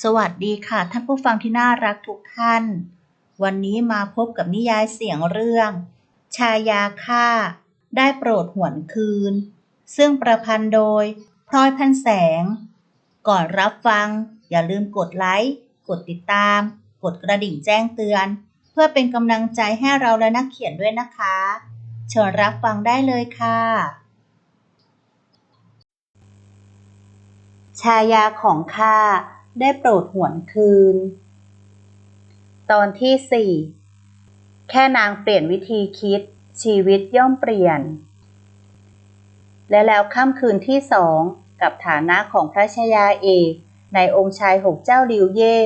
สวัสดีค่ะ ท่านผู้ฟังที่น่ารักทุกท่าน วันนี้มาพบกับนิยายเสียงเรื่อง ชายาฆ่า ได้โปรดหวนคืน ซึ่งประพันธ์โดยพลอยพันแสง ก่อนรับฟัง อย่าลืมกดไลค์กดติดตาม กดกระดิ่งแจ้งเตือน เพื่อเป็นกำลังใจให้เราและนักเขียนด้วยนะคะ เชิญรับฟังได้เลยค่ะ ชายาของข้า ได้โปรดหวนคืน ตอนที่สี่แค่นางเปลี่ยนวิธีคิด ชีวิตย่อมเปลี่ยน และแล้วค่ำคืนที่สองกับฐานะของพระชายาเอกในองค์ชายหกเจ้าลิวเย่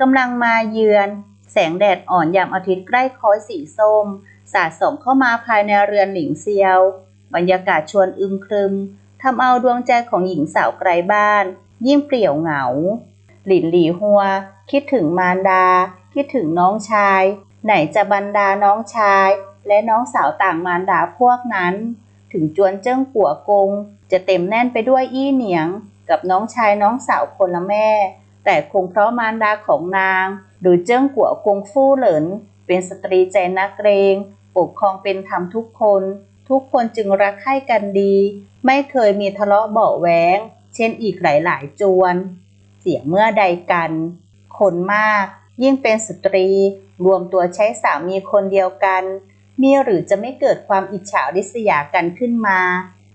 กำลังมาเยือน แสงแดดอ่อนยามอาทิตย์ใกล้ค้อยสีส้ม สาดส่องเข้ามาภายในเรือนหลิงเซียว บรรยากาศชวนอึมครึมทำเอาดวงใจของหญิงสาวไกลบ้าน ยิ่งเปลี่ยวเหงา หลินหลีหัว คิดถึงมารดา คิดถึงน้องชาย ไหนจะบรรดาน้องชาย และน้องสาวต่างมารดาพวกนั้น ถึงจวนเจิ้งกัวกง จะเต็มแน่นไปด้วยอี้เหนียง กับน้องชายน้องสาวคนละแม่ แต่คงเพราะมารดาของนาง หรือเจิ้งกัวกงฟู่เหลิน เป็นสตรีใจนักเกรงปกครองเป็นธรรมทุกคน ทุกคนจึงรักใคร่กันดี ไม่เคยมีทะเลาะเบาะแว้งเช่นอีกหลายๆ จวน เสียเมื่อใดกัน คนมาก ยิ่งเป็นสตรี รวมตัวใช้สามีคนเดียวกันมีหรือจะไม่เกิดความอิจฉาริษยากันขึ้นมา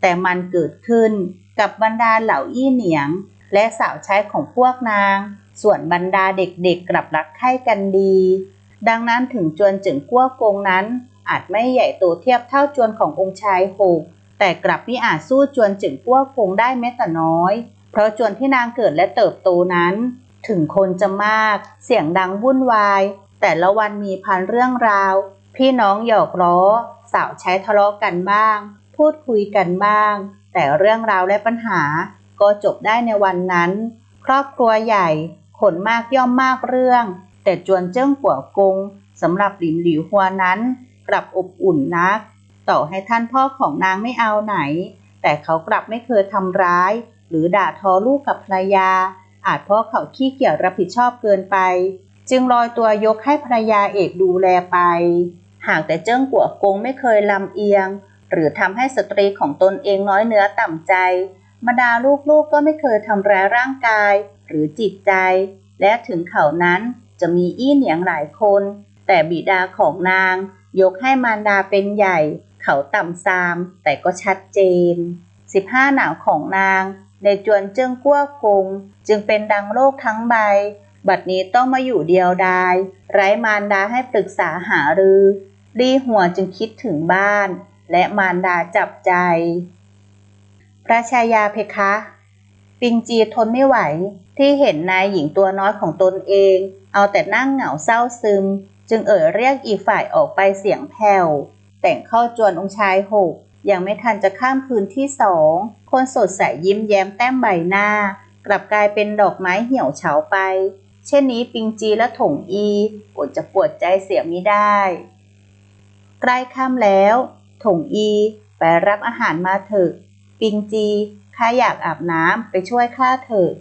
แต่มันเกิดขึ้นกับบรรดาเหล่าอี้เหนียง และสาวใช้ของพวกนาง ส่วนบรรดาเด็กๆกลับรักใคร่กันดี ดังนั้นถึงจวนจึงกั้วกงนั้น อาจไม่ใหญ่โตเทียบเท่าจวนขององค์ชายหกแต่กลับมิอาจสู้จวนจึงกั้วกงได้แม้แต่น้อย ราะจวนที่นางเกิดและเติบโตนั้น ถึงคนจะมาก เสียงดังวุ่นวาย แต่ละวันมีพันเรื่องราว พี่น้องหยอกล้อ สาวใช้ทะเลาะกันบ้าง พูดคุยกันบ้าง แต่เรื่องราวและปัญหา ก็จบได้ในวันนั้น ครอบครัวใหญ่ขนมากย่อมมากเรื่อง แต่จวนเจิ้งปัวกงสำหรับหลินหลิวหัวนั้น กลับอบอุ่นนัก ต่อให้ท่านพ่อของนางไม่เอาไหน แต่เขากลับไม่เคยทำร้าย หรือด่าทอลูกกับภรรยา อาจเพราะเขาขี้เกียจรับผิดชอบเกินไป จึงลอยตัวยกให้ภรรยาเอกดูแลไป หากแต่เจิ้งกัวกงไม่เคยลำเอียง หรือทำให้สตรีของตนเองน้อยเนื้อต่ำใจบรรดาลูกๆกก็ไม่เคยทำร้ายร่างกายหรือจิตใจ และถึงเขานั้นจะมีอี้เหนียงหลายคน แต่บิดาของนาง ยกให้มารดาเป็นใหญ่ เขาต่ำซาม แต่ก็ชัดเจน 15 หนาวของนาง ในจวนเจิ้งกั้วกงจึงเป็นดังโลกทั้งใบ บัดนี้ต้องมาอยู่เดียวดาย ไร้มารดาให้ปรึกษาหารือรีหัวจึงคิดถึงบ้าน และมารดาจับใจ พระชายาเพคะ ปิงจีทนไม่ไหวที่เห็นนายหญิงตัวน้อยของตนเอง เอาแต่นั่งเหงาเศร้าซึม จึงเอ่ยเรียกอีกฝ่ายออกไปเสียงแผ่วแต่งเข้าจวนองค์ชายหก ยังไม่ทันจะข้ามคืนที่สอง คนสดใสยิ้มแย้มแต้มใบหน้า กลับกลายเป็นดอกไม้เหี่ยวเฉาไป เช่นนี้ปิงจีและถงอีอดจะปวดใจเสียไม่ได้ ใกล้ค่ำแล้ว ถงอีไปรับอาหารมาเถอะ ปิงจีข้าอยากอาบน้ำไปช่วยข้าเถอะ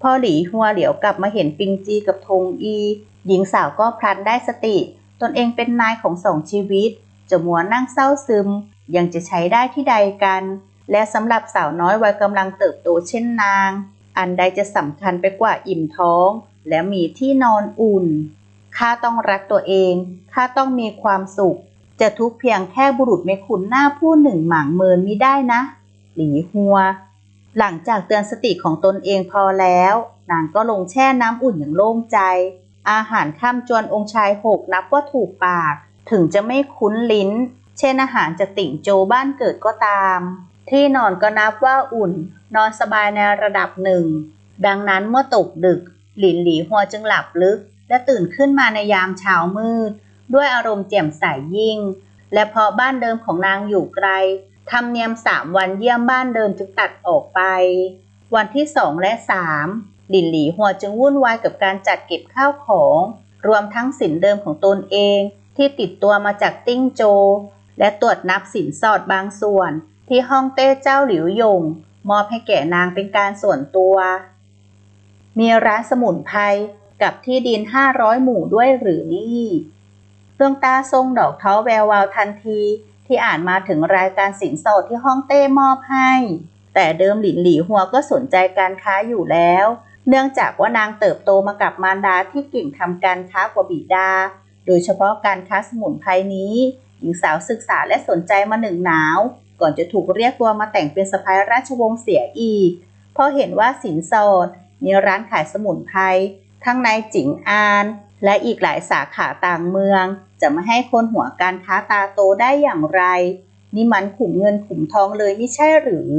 พ่อหลีหัวเหลียวกลับมาเห็นปิงจีกับทงอี หญิงสาวก็พลันได้สติ ตนเองเป็นนายของสองชีวิต จะมัวนั่งเศร้าซึม ยังจะใช้ได้ที่ใดกัน และสำหรับสาวน้อยวัยกำลังเติบโตเช่นนาง อันใดจะสำคัญไปกว่าอิ่มท้อง และมีที่นอนอุ่น ข้าต้องรักตัวเอง ข้าต้องมีความสุข จะทุกเพียงแค่บุรุษไม่คุ้นหน้าผู้หนึ่งหมางเมินมิได้นะ หลีหัว หลังจากเตือนสติของตนเองพอแล้ว นางก็ลงแช่น้ำอุ่นอย่างโล่งใจ อาหารข้ามจวนองค์ชายหกนับว่าถูกปาก ถึงจะไม่คุ้นลิ้น เช่นอาหารจากติ่งโจบ้านเกิดก็ตาม ที่นอนก็นับว่าอุ่น นอนสบายในระดับหนึ่ง ดังนั้นเมื่อตกดึก หลินหลีหัวจึงหลับลึก และตื่นขึ้นมาในยามเช้ามืด ด้วยอารมณ์แจ่มใสยยิ่ง และเพราะบ้านเดิมของนางอยู่ไกลธรรมเนียมสามวันเยี่ยมบ้านเดิมจึงตัดออกไป วันที่สองและสามหลินหลีหัวจึงวุ่นวายกับการจัดเก็บข้าวของ รวมทั้งสินเดิมของตนเองที่ติดตัวมาจากติ้งโจ และตรวจนับสินสอดบางส่วน ที่ห้องเต้เจ้าหลิวยง มอบให้แก่นางเป็นการส่วนตัว มีร้านสมุนไพรกับที่ดินห้าร้อยหมู่ด้วยหรือนี่ดวงตาทรงดอกเท้าแวววาวทันทีที่อ่านมาถึงรายการสินสอดที่ห้องเต้มอบให้ แต่เดิมหลินหลีหัวก็สนใจการค้าอยู่แล้ว เนื่องจากว่านางเติบโตมากับมารดาที่เก่งทำการค้ากว่าบิดา โดยเฉพาะการค้าสมุนไพรนี้ หญิงสาวศึกษาและสนใจมาหนึ่งหนาว ก่อนจะถูกเรียกตัวมาแต่งเป็นสะพ้ายราชวงศ์เสียอีก เพราะเห็นว่าสินสอดมีร้านขายสมุนไพรทั้งในจิงอาน และอีกหลายสาขาต่างเมือง จะไม่ให้คนหัวการค้าตาโตได้อย่างไร นี่มันขุมเงินขุมทองเลยไม่ใช่หรือ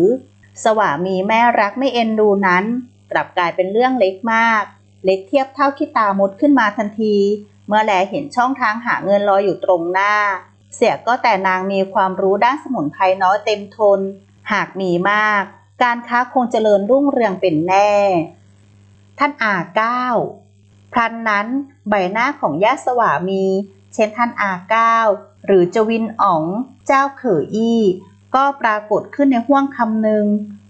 สวามีแม่รักไม่เอ็นดูนั้น กลับกลายเป็นเรื่องเล็กมาก เล็กเทียบเท่าที่ตามดขึ้นมาทันที เมื่อแลเห็นช่องทางหาเงินรอยอยู่ตรงหน้า เสียก็แต่นางมีความรู้ด้านสมุนไพรน้อยเต็มทน หากมีมาก การค้าคงเจริญรุ่งเรืองเป็นแน่ ท่านอาเก้าพรันนั้นใบหน้าของญาติสวามี เช่นท่านอาเก้าหรือจวินอ๋องเจ้าเขยอี้ ก็ปรากฏขึ้นในห้วงคำหนึ่ง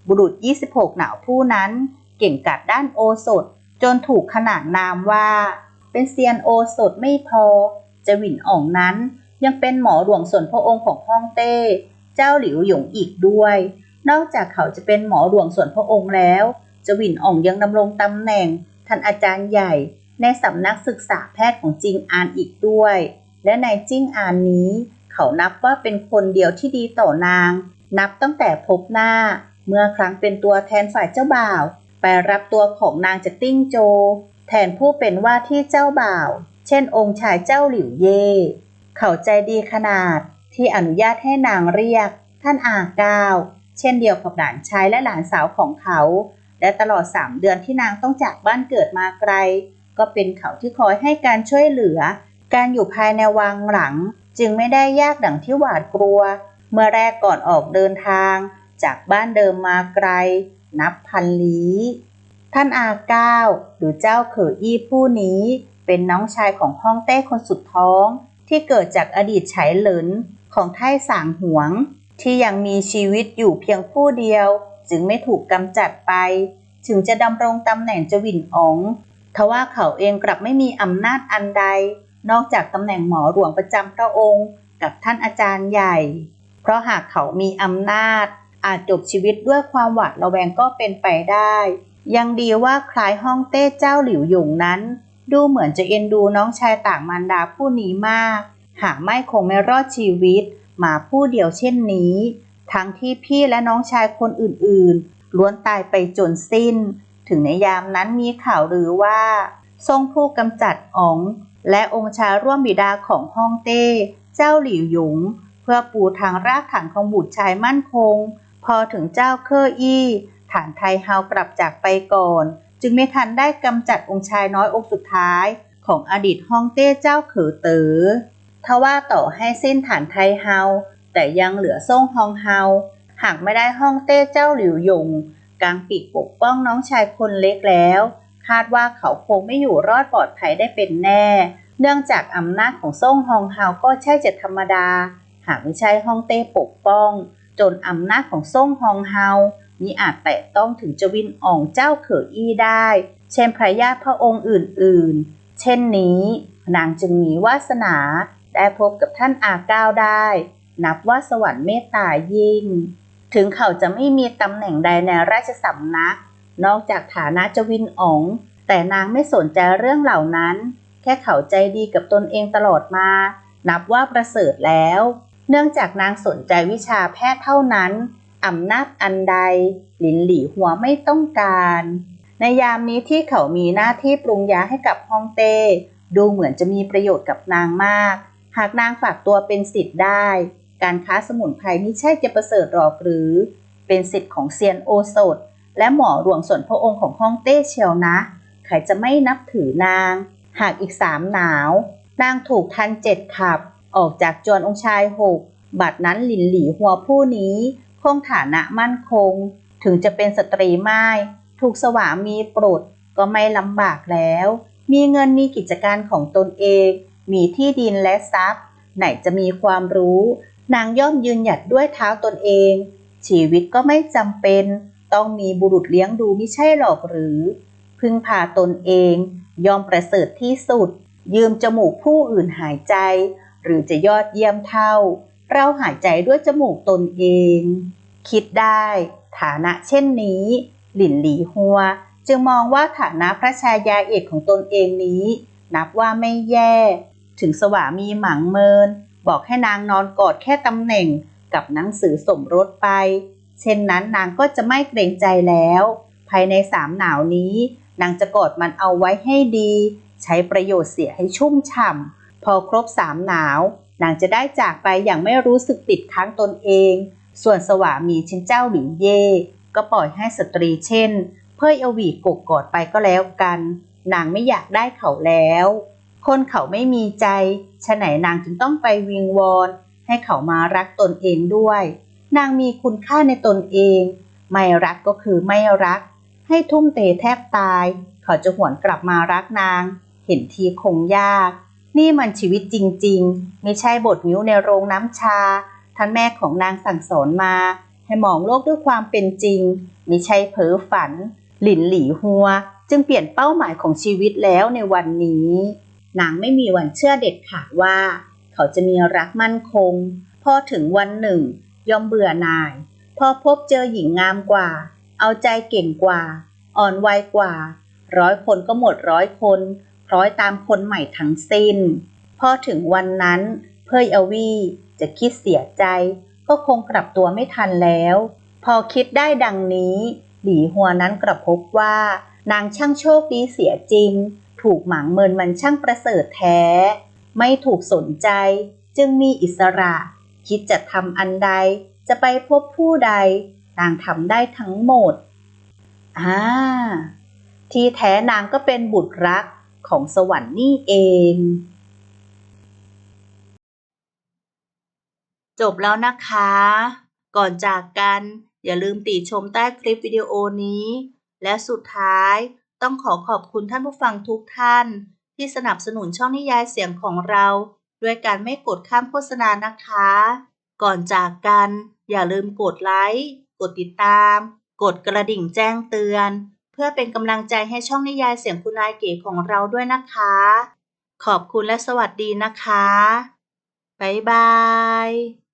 บุรุษ 26 หนาวผู้นั้นเก่งกัดด้านโอสถ จนถูกขนานนามว่า เป็นเซียนโอสถไม่พอจวินอ๋องนั้น ยังเป็นหมอหลวงส่วนพระองค์ของฮ่องเต้ เจ้าหลิวหยงอีกด้วย นอกจากเขาจะเป็นหมอหลวงส่วนพระองค์แล้วจวินอ่องยังดำรงตำแหน่งท่านอาจารย์ใหญ่ ในสำนักศึกษาแพทย์ของจิงอานอีกด้วย และในจิงอานนี้ เขานับว่าเป็นคนเดียวที่ดีต่อนาง นับตั้งแต่พบหน้า เมื่อครั้งเป็นตัวแทนฝ่ายเจ้าบ่าว ไปรับตัวของนางจากติ้งโจ แทนผู้เป็นว่าที่เจ้าบ่าว เช่นองค์ชายเจ้าหลิวเย่ เขาใจดีขนาดที่อนุญาตให้นางเรียก ท่านอาเก้าเช่นเดียวกับหลานชายและหลานสาวของเขา และตลอดสามเดือนที่นางต้องจากบ้านเกิดมาไกล ก็เป็นเขาที่คอยให้การช่วยเหลือ การอยู่ภายในวังหลัง จึงไม่ได้ยากดังที่หวาดกลัว เมื่อแรกก่อนออกเดินทาง จากบ้านเดิมมาไกล นับพันลี้ท่านอาเก้าหรือเจ้าเขยอี้ผู้นี้เป็นน้องชายของฮ่องเต้คนสุดท้อง ที่เกิดจากอดีตไฉเหลินของไท่สางหวง ที่ยังมีชีวิตอยู่เพียงผู้เดียว จึงไม่ถูกกำจัดไป ถึงจะดำรงตำแหน่งจวินอ๋องทว่าเขาเองกลับไม่มีอำนาจอันใด นอกจากตำแหน่งหมอหลวงประจำพระองค์ กับท่านอาจารย์ใหญ่ เพราะหากเขามีอำนาจ อาจจบชีวิตด้วยความหวาดระแวงก็เป็นไปได้ ยังดีว่าคล้ายฮ่องเต้เจ้าหลิวหยงนั้น ดูเหมือนจะเอ็นดูน้องชายต่างมารดาผู้นี้มาก หากไม่คงไม่รอดชีวิตหมาผู้เดียวเช่นนี้ ทั้งที่พี่และน้องชายคนอื่นๆ ล้วนตายไปจนสิ้น ถึงในยามนั้นมีข่าวลือว่า ทรงผู้กำจัดอ๋อง และองค์ชายร่วมบิดาของฮ่องเต้ เจ้าหลิวหยง เพื่อปูทางรากฐานของบุตรชายมั่นคง พอถึงเจ้าเคออี้ฐานไทเฮากลับจากไปก่อน จึงไม่ทันได้กำจัดองค์ชายน้อยองค์สุดท้ายของอดีตฮ่องเต้เจ้าเขอเตอ๋อทว่าต่อให้สิ้นฐานไทเฮา แต่ยังเหลือซ่งฮองเฮา หากไม่ได้ฮ่องเต้เจ้าหลิวยงกางปีกปกป้องน้องชายคนเล็กแล้ว คาดว่าเขาคงไม่อยู่รอดปลอดภัยได้เป็นแน่ เนื่องจากอำนาจของซ่งฮองเฮาก็ใช่จะธรรมดา หากไม่ใช่ฮ่องเต้ปกป้อง จนอำนาจของซ่งฮองเฮา มีอาจแตะต้องถึงจวินอ่องเจ้าเขออี้ได้ เช่นพระญาติพระองค์อื่นๆ เช่นนี้นางจึงมีวาสนาได้พบกับท่านอาก้าได้ นับว่าสวรรค์เมตตายิ่ง ถึงเขาจะไม่มีตำแหน่งใดในราชสำนัก นอกจากฐานะจวินอ๋อง แต่นางไม่สนใจเรื่องเหล่านั้น แค่เขาใจดีกับตนเองตลอดมา นับว่าประเสริฐแล้ว เนื่องจากนางสนใจวิชาแพทย์เท่านั้น อำนาจอันใด หลินหลี่หัวไม่ต้องการ ในยามนี้ที่เขามีหน้าที่ปรุงยาให้กับฮ่องเต้ ดูเหมือนจะมีประโยชน์กับนางมาก หากนางฝากตัวเป็นสิทธิ์ได้ การค้าสมุนไพรไม่ใช่จะประเสริฐหรอกหรือ เป็นสิทธิ์ของเซียนโอสถ และหมอหลวงส่วนพระองค์ของฮ่องเต้เชียวนะ ใครจะไม่นับถือนาง หากอีกสามหนาวนางถูกทันเจ็ดขับ ออกจากจวนองชายหกบัดนั้นหลินหลี่หัวผู้นี้ คงฐานะมั่นคง ถึงจะเป็นสตรีไม้ถูกสวามีโปรดก็ไม่ลำบากแล้ว มีเงินมีกิจการของตนเอง มีที่ดินและทรัพย์ ไหนจะมีความรู้ นางย่อมยืนหยัดด้วยเท้าตนเอง ชีวิตก็ไม่จำเป็น ต้องมีบุรุษเลี้ยงดูไม่ใช่หรอกหรือ พึ่งพาตนเอง ยอมประเสริฐที่สุด ยืมจมูกผู้อื่นหายใจ หรือจะยอดเยี่ยมเท่า เราหายใจด้วยจมูกตนเอง คิดได้ฐานะเช่นนี้ หลินหลีหัว จึงมองว่าฐานะพระชายาเอกของตนเองนี้ นับว่าไม่แย่ ถึงสวามีหมังเมิน บอกให้นางนอนกอดแค่ตำแหน่งกับหนังสือสมรสไป เช่นนั้นนางก็จะไม่เกรงใจแล้ว ภายในสามหนาวนี้ นางจะกอดมันเอาไว้ให้ดี ใช้ประโยชน์เสียให้ชุ่มฉ่ำพอครบสามหนาว นางจะได้จากไปอย่างไม่รู้สึกติดค้างตนเอง ส่วนสวามีชินเจ้าหลิงเย่ก็ปล่อยให้สตรีเช่น เพื่อเอวีกกกอดไปก็แล้วกัน นางไม่อยากได้เขาแล้ว คนเขาไม่มีใจฉะไหนนางจึงต้องไปวิงวอน ให้เขามารักตนเองด้วย นางมีคุณค่าในตนเอง ไม่รักก็คือไม่รัก ให้ทุ่มเทแทบตาย เขาจะหวนกลับมารักนาง เห็นทีคงยาก นี่มันชีวิตจริง ๆ ไม่ใช่บทนิ้วในโรงน้ำชา ท่านแม่ของนางสั่งสอนมา ให้มองโลกด้วยความเป็นจริง ไม่ใช่เพ้อฝัน หลินหลีหัว จึงเปลี่ยนเป้าหมายของชีวิตแล้วในวันนี้ นางไม่มีวันเชื่อเด็ดขาดว่า เขาจะมีรักมั่นคง พอถึงวันหนึ่ง ยอมเบื่อหน่าย พอพบเจอหญิงงามกว่า เอาใจเก่งกว่า อ่อนวัยกว่า ร้อยคนก็หมดร้อยคน คล้อยตามคนใหม่ทั้งสิ้น พอถึงวันนั้นเพยอวีจะคิดเสียใจ ก็คงกลับตัวไม่ทันแล้ว พอคิดได้ดังนี้ หลีหัวนั้นกลับพบว่า นางช่างโชคดีเสียจริง ถูกหมางเมินมันช่างประเสริฐแท้ ไม่ถูกสนใจ จึงมีอิสระ คิดจะทำอันใดจะไปพบผู้ใดนางทำได้ทั้งหมดอ่าที่แท้นางก็เป็นบุตรรัก ของสวรรค์นี่เอง จบแล้วนะคะ ก่อนจากกันอย่าลืมติชมใต้คลิปวิดีโอนี้ และสุดท้ายต้องขอขอบคุณท่านผู้ฟังทุกท่าน ที่สนับสนุนช่องนิยายเสียงของเรา ด้วยการไม่กดข้ามโฆษณานะคะ ก่อนจากกันอย่าลืมกดไลค์ กดติดตาม กดกระดิ่งแจ้งเตือน พื่อเป็นกำลังใจให้ช่องนิยายเสียงคุณนายเก๋ของเราด้วยนะคะ ขอบคุณและสวัสดีนะคะ บ๊ายบาย